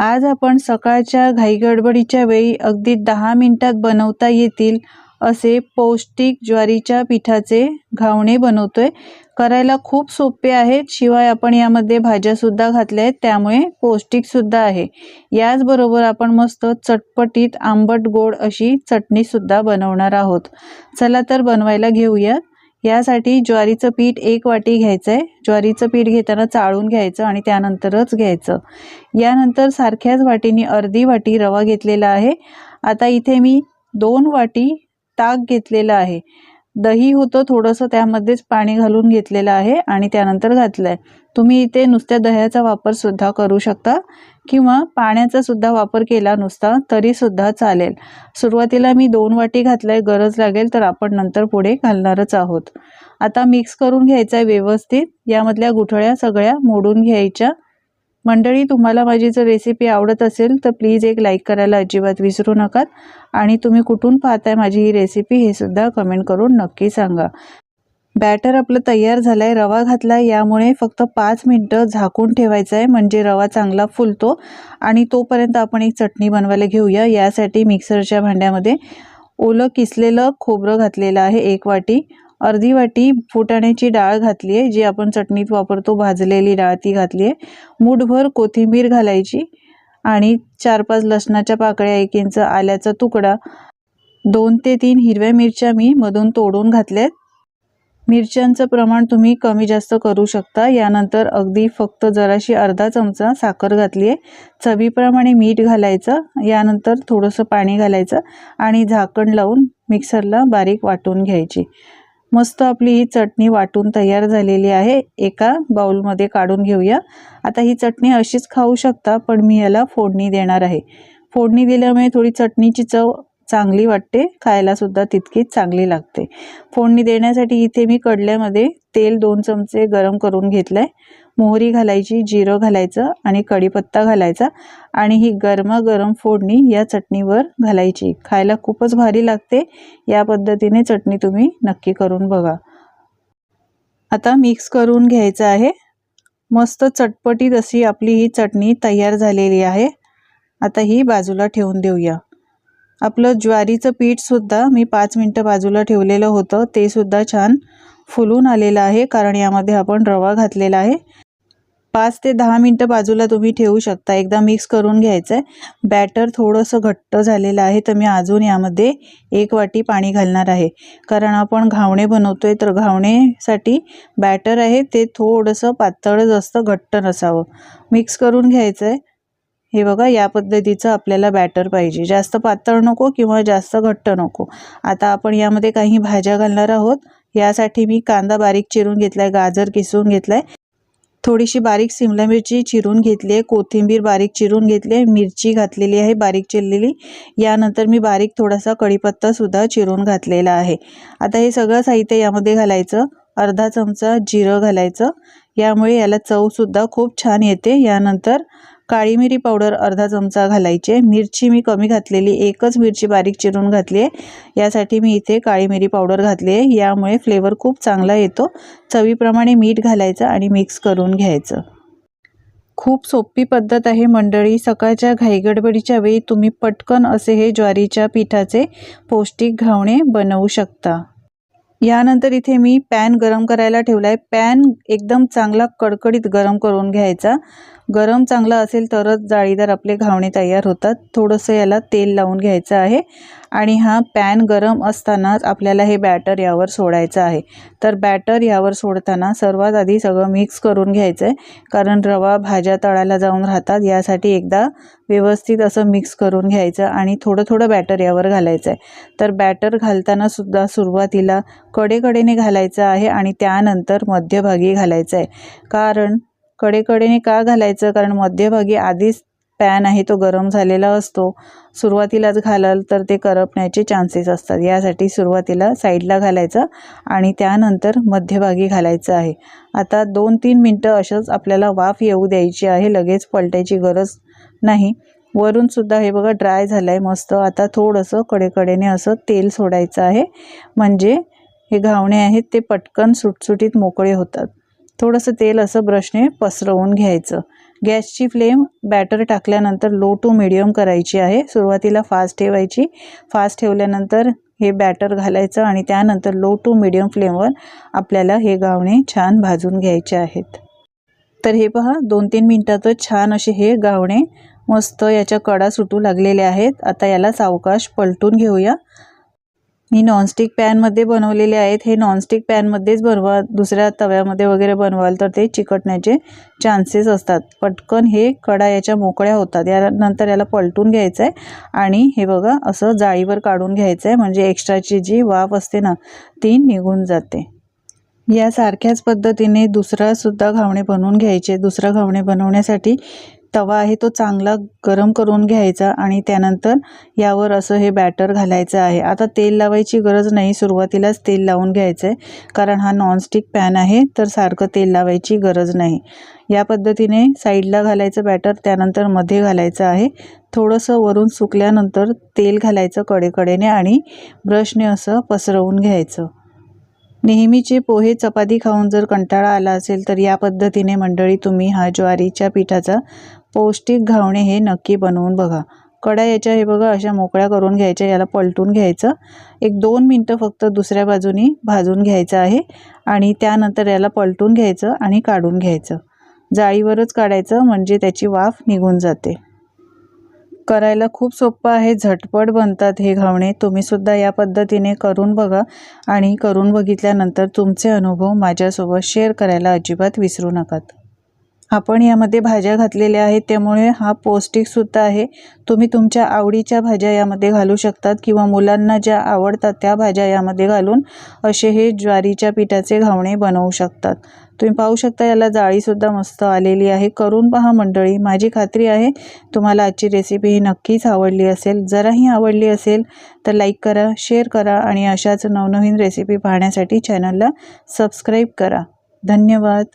आज आपण सकाळच्या घाईगडबडीच्या वेळी अगदी दहा मिनिटात बनवता येतील असे पौष्टिक ज्वारीच्या पिठाचे घावणे बनवतोय. करायला खूप सोपे आहेत शिवाय आपण यामध्ये भाज्यासुद्धा घातल्या आहेत त्यामुळे पौष्टिकसुद्धा आहे. याचबरोबर आपण मस्त चटपटीत आंबट गोड अशी चटणीसुद्धा बनवणार आहोत. चला तर बनवायला घेऊयात. यासाठी ज्वारीचं पीठ एक वाटी घ्यायचं आहे ज्वारीचं पीठ घेताना चाळून घ्यायचं आणि त्यानंतरच घ्यायचं. यानंतर सारख्याच वाटीने अर्धी वाटी रवा घेतलेला आहे. आता इथे मी दोन वाटी ताक घेतलेलं आहे. दही होतं थोडंसं त्यामध्येच पाणी घालून घेतलेलं आहे आणि त्यानंतर घातलं आहे तुम्ही इथे नुसत्या दह्याचा वापर सुद्धा करू शकता किंवा पाण्याचा सुद्धा वापर केला नुसता तरी सुद्धा चालेल. सुरुवातीला मी दोन वाटी घातलंय गरज लागेल तर आपण नंतर पुढे घालणारच आहोत. आता मिक्स करून घ्यायचं आहे व्यवस्थित. यामधल्या गुठळ्या सगळ्या मोडून घ्यायच्या. मंडळी तुम्हाला माझी जर रेसिपी आवडत असेल तर प्लीज एक लाईक करायला अजिबात विसरू नका. आणि तुम्ही कुठून पाहताय माझी ही रेसिपी हे सुद्धा कमेंट करून नक्की सांगा. बॅटर आपलं तयार झालं आहे रवा घातला आहे यामुळे फक्त पाच मिनटं झाकून ठेवायचं आहे म्हणजे रवा चांगला फुलतो. आणि तोपर्यंत आपण एक चटणी बनवायला घेऊया. यासाठी मिक्सरच्या भांड्यामध्ये ओलं किसलेलं खोबरं घातलेलं आहे एक वाटी. अर्धी वाटी फुटाण्याची डाळ घातली आहे जी आपण चटणीत वापरतो भाजलेली डाळ ती घातली आहे. मूठभर कोथिंबीर घालायची आणि चार पाच लसणाच्या पाकळ्या एक इंच आल्याचा तुकडा. दोन ते तीन हिरव्या मिरच्या मी मधून तोडून घातल्यात मिरच्यांचं प्रमाण तुम्ही कमी जास्त करू शकता. यानंतर अगदी फक्त जराशी अर्धा चमचा साखर घातली आहे. चवीप्रमाणे मीठ घालायचं. यानंतर थोडंसं पाणी घालायचं आणि झाकण लावून मिक्सरला बारीक वाटून घ्यायची. मस्त आपली ही चटणी वाटून तयार झालेली आहे. एका बाउलमध्ये काढून घेऊया. आता ही चटणी अशीच खाऊ शकता पण मी याला फोडणी देणार आहे. फोडणी दिल्यामुळे थोडी चटणीची चव चांगली वाटते खायला सुद्धा तितकीच चांगली लागते. फोडणी देण्यासाठी इथे मी कडल्यामध्ये तेल दोन चमचे गरम करून घेतलंय. मोहरी घालायची जिरं घालायचं आणि कढीपत्ता घालायचा आणि ही गरमागरम फोडणी या चटणीवर घालायची. खायला खूपच भारी लागते. या पद्धतीने चटणी तुम्ही नक्की करून बघा. आता मिक्स करून घ्यायचं आहे. मस्त चटपटीत अशी आपली ही चटणी तयार झालेली आहे. आता ही बाजूला ठेवून देऊया. आपलं ज्वारीचं पीठसुद्धा मी पाच मिनटं बाजूला ठेवलेलं होतं. ते सुद्धा छान फुलून आलेलं आहे कारण यामध्ये आपण रवा घातलेला आहे. पाच ते दहा मिनटं बाजूला तुम्ही ठेवू शकता. एकदा मिक्स करून घ्यायचं आहे बॅटर थोडंसं घट्ट झालेलं आहे तर मी अजून यामध्ये एक वाटी पाणी घालणार आहे. कारण आपण घावणे बनवतो आहे तर घावणेसाठी बॅटर आहे ते थोडंसं पातळच असतं घट्ट नसावं. मिक्स करून घ्यायचं आहे हे बघा या पद्धतीचं आपल्याला बॅटर पाहिजे. जास्त पातळ नको किंवा जास्त घट्ट नको. आता आपण यामध्ये काही भाज्या घालणार आहोत. यासाठी मी कांदा बारीक चिरून घेतला आहे गाजर किसून घेतला आहे थोडीशी बारीक सिमला मिरची चिरून घेतली आहे. कोथिंबीर बारीक चिरून घेतली आहे. मिरची घातलेली आहे बारीक चिरलेली. यानंतर मी बारीक थोडासा कढीपत्तासुद्धा चिरून घातलेला आहे. आता हे सगळं साहित्य यामध्ये घालायचं. अर्धा चमचा जिरं घालायचं. यामुळे याला चवसुद्धा खूप छान येते. यानंतर काळी मिरी पावडर अर्धा चमचा घालायचे मिरची मी कमी घातलेली एकच मिरची बारीक चिरून घातली आहे. यासाठी मी इथे काळी मिरी पावडर घातली आहे. यामुळे फ्लेवर खूप चांगला येतो. चवीप्रमाणे मीठ घालायचं आणि मिक्स करून घ्यायचं. खूप सोपी पद्धत आहे मंडळी. सकाळच्या घाईगडबडीच्या वेळी तुम्ही पटकन असे हे ज्वारीच्या पिठाचे पौष्टिक घावणे बनवू शकता. यानंतर इथे मी पॅन गरम करायला ठेवला आहे पॅन एकदम चांगला कडकडीत गरम करून घ्यायचा. गरम चांगला असेल तरच जाळीदार आपले घावणे तयार होतात. थोडंसं याला तेल लावून घ्यायचं आहे. आणि हा पॅन गरम असतानाच आपल्याला हे बॅटर यावर सोडायचं आहे. तर बॅटर यावर सोडताना सर्वात आधी सगळं मिक्स करून घ्यायचं आहे कारण रवा भाज्या तळायला जाऊन राहतात. यासाठी एकदा व्यवस्थित असं मिक्स करून घ्यायचं आणि थोडं थोडं बॅटर यावर घालायचं आहे तर बॅटर घालताना सुद्धा सुरुवातीला कडेकडेने घालायचं आहे आणि त्यानंतर मध्यभागी घालायचं आहे कारण कडेकडेने का घालायचं? कारण मध्यभागी आधीच पॅन आहे तो गरम झालेला असतो. सुरुवातीलाच घालाल तर ते करपण्याचे चान्सेस असतात. यासाठी सुरुवातीला साईडला घालायचं आणि त्यानंतर मध्यभागी घालायचं आहे. आता दोन तीन मिनटं असंच आपल्याला वाफ येऊ द्यायची आहे लगेच पलटायची गरज नाही. वरूनसुद्धा हे बघा ड्राय झालं आहे मस्त. आता थोडंसं कडेकडेने असं तेल सोडायचं आहे. म्हणजे हे घावणे आहेत ते पटकन सुटसुटीत मोकळे होतात. थोडंसं तेल असं ब्रशने पसरवून घ्यायचं. गॅसची फ्लेम बॅटर टाकल्यानंतर लो टू मिडियम करायची आहे. सुरुवातीला फास्ट ठेवायची. फास्ट ठेवल्यानंतर हे बॅटर घालायचं आणि त्यानंतर लो टू मिडियम फ्लेमवर आपल्याला हे गावणे छान भाजून घ्यायचे आहेत. तर हे पहा दोन तीन मिनटातच छान असे हे गावणे मस्त याच्या कडा सुटू लागलेले आहेत. आता याला सावकाश पलटून घेऊया. मी नॉनस्टिक पॅनमध्ये बनवलेले आहेत. हे नॉनस्टिक पॅनमध्येच बनवा. दुसऱ्या तव्यामध्ये वगैरे बनवाल तर ते चिकटण्याचे चान्सेस असतात. पटकन हे कडा याच्या मोकळ्या होतात. यानंतर याला पलटून घ्यायचं आहे आणि हे बघा असं जाळीवर काढून घ्यायचं आहे म्हणजे एक्स्ट्राची जी वाफ असते ना ती निघून जाते. यासारख्याच पद्धतीने दुसरासुद्धा घावणे बनवून घ्यायचे. दुसरा घावणे बनवण्यासाठी तवा आहे तो चांगला गरम करून घ्यायचा आणि त्यानंतर यावर असं हे बॅटर घालायचं आहे. आता तेल लावायची गरज नाही. सुरुवातीलाच तेल लावून घ्यायचं आहे कारण हा नॉनस्टिक पॅन आहे तर सारखं तेल लावायची गरज नाही. या पद्धतीने साईडला घालायचं बॅटर त्यानंतरमध्ये घालायचं आहे. थोडंसं वरून सुकल्यानंतर तेल घालायचं कडेकडेने आणि ब्रशने असं पसरवून घ्यायचं. नेहमीचे पोहे चपाती खाऊन जर कंटाळा आला असेल तर या पद्धतीने मंडळी तुम्ही हा ज्वारीच्या पिठाचा पौष्टिक घावणे हे नक्की बनवून बघा. कड्या याच्या हे बघा अशा मोकळ्या करून घ्यायच्या याला पलटून घ्यायचं. एक दोन मिनटं फक्त दुसऱ्या बाजूनी भाजून घ्यायचं आहे आणि त्यानंतर याला पलटून घ्यायचं आणि काढून घ्यायचं. जाळीवरच काढायचं म्हणजे त्याची वाफ निघून जाते. करायला खूप सोपं आहे झटपट बनतात हे घावणे. तुम्हीसुद्धा या पद्धतीने करून बघा आणि करून बघितल्यानंतर तुमचे अनुभव माझ्यासोबत शेअर करायला अजिबात विसरू नकात आपण यामध्ये भाज्या घातलेल्या आहेत त्यामुळे हा पौष्टिकसुद्धा आहे. तुम्ही तुमच्या आवडीच्या भाज्या यामध्ये घालू शकतात किंवा मुलांना ज्या आवडतात त्या भाज्या यामध्ये घालून असे हे ज्वारीच्या पिठाचे घावणे बनवू शकतात. तुम्ही पाहू शकता याला जाळीसुद्धा मस्त आलेली आहे. करून पहा मंडळी माझी खात्री आहे तुम्हाला आजची रेसिपी ही नक्कीच आवडली असेल. जराही आवडली असेल तर लाईक करा शेअर करा आणि अशाच नवनवीन रेसिपी पाहण्यासाठी चॅनलला सबस्क्राईब करा. धन्यवाद.